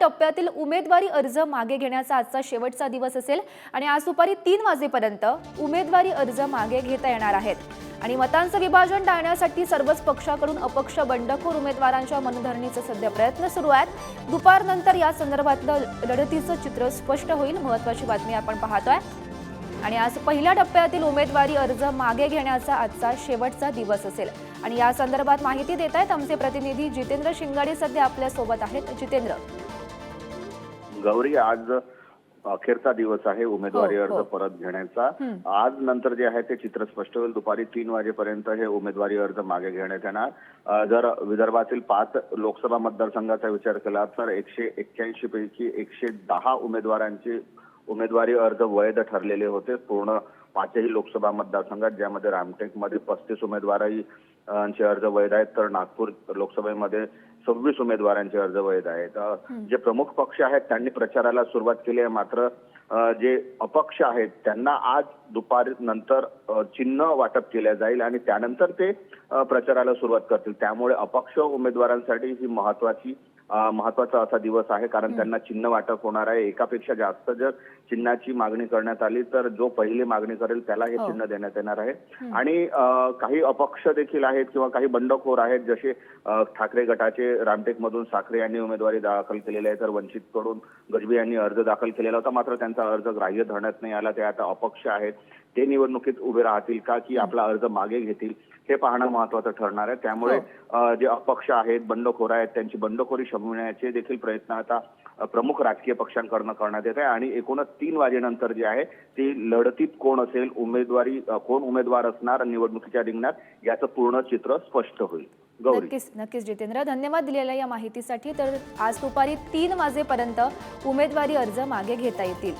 टप्प्यातील उमेदवारी अर्ज मागे घेण्याचा आजचा शेवटचा दिवस असेल आणि आज दुपारी तीन वाजेपर्यंत उमेदवारी अर्ज मागे घेता येणार आहेत. आणि मतांचं विभाजन टाळण्यासाठी सर्वच पक्षाकडून अपक्ष बंडखोर उमेदवारांच्या मनधरणीचे सध्या प्रयत्न सुरू आहेत. दुपारनंतर या संदर्भातलं लढतीचं चित्र स्पष्ट होईल महत्वाची बातमी आपण पाहतोय. आणि आज पहिल्या टप्प्यातील उमेदवारी अर्ज मागे घेण्याचा आजचा शेवटचा दिवस असेल. आणि या संदर्भात माहिती देत आहेत आमचे प्रतिनिधी जितेंद्र शिंगाडे सध्या आपल्यासोबत आहेत. जितेंद्र. गौरी आज अखेरचा दिवस आहे उमेदवारी हो, अर्ज हो. परत घेण्याचा. आज नंतर जे आहे ते चित्र स्पष्ट होईल दुपारी तीन वाजेपर्यंत हे उमेदवारी अर्ज मागे घेण्यात येणार जर विदर्भातील पाच लोकसभा मतदारसंघाचा विचार केला तर एकशे एक्क्याऐंशी पैकी एकशे दहा उमेदवारांची उमेदवारी अर्ज वैध ठरलेले होते. पूर्ण पाचही लोकसभा मतदारसंघात ज्यामध्ये रामटेकमध्ये पस्तीस उमेदवारही चे अर्ज वैध आहेत तर नागपूर लोकसभेमध्ये सव्वीस उमेदवारांचे अर्ज वैध आहेत. जे प्रमुख पक्ष आहेत त्यांनी प्रचाराला सुरुवात केली आहे. मात्र जे अपक्ष आहेत त्यांना आज दुपारी नंतर चिन्ह वाटप केलं जाईल आणि त्यानंतर ते प्रचाराला सुरुवात करतील. त्यामुळे अपक्ष उमेदवारांसाठी ही महत्वाची महत्त्वाचा असा दिवस आहे. कारण त्यांना चिन्ह वाटप होणार आहे. एकापेक्षा जास्त जर चिन्हाची मागणी करण्यात आली तर जो पहिली मागणी करेल त्याला हे हो. चिन्ह देण्यात येणार आहे. आणि काही अपक्ष देखील आहेत किंवा काही बंडखोर आहेत जसे ठाकरे गटाचे रामटेकमधून साखरे यांनी उमेदवारी दाखल केलेली आहे तर वंचित कडून गजबी यांनी अर्ज दाखल केलेला होता. मात्र त्यांचा अर्ज ग्राह्य धरण्यात नाही आला. ते आता अपक्ष आहेत. ते निवडणुकीत उभे राहतील का की आपला अर्ज मागे घेतील हे पाहणं महत्वाचं ठरणार आहे. त्यामुळे अ, जे अपक्ष आहेत बंडखोर आहेत त्यांची बंडखोरी शमवण्याचे देखील प्रयत्न आता प्रमुख राजकीय पक्षांकडनं करण्यात येत आहे. आणि एकूणच तीन वाजेनंतर जे आहे ते लढतीत कोण असेल उमेदवारी कोण उमेदवार असणार निवडणुकीच्या रिंगणात याचं पूर्ण चित्र स्पष्ट होईल. नक्कीच नक्कीच जितेंद्र धन्यवाद दिलेल्या या माहितीसाठी. तर आज दुपारी तीन वाजेपर्यंत उमेदवारी अर्ज मागे घेता येतील.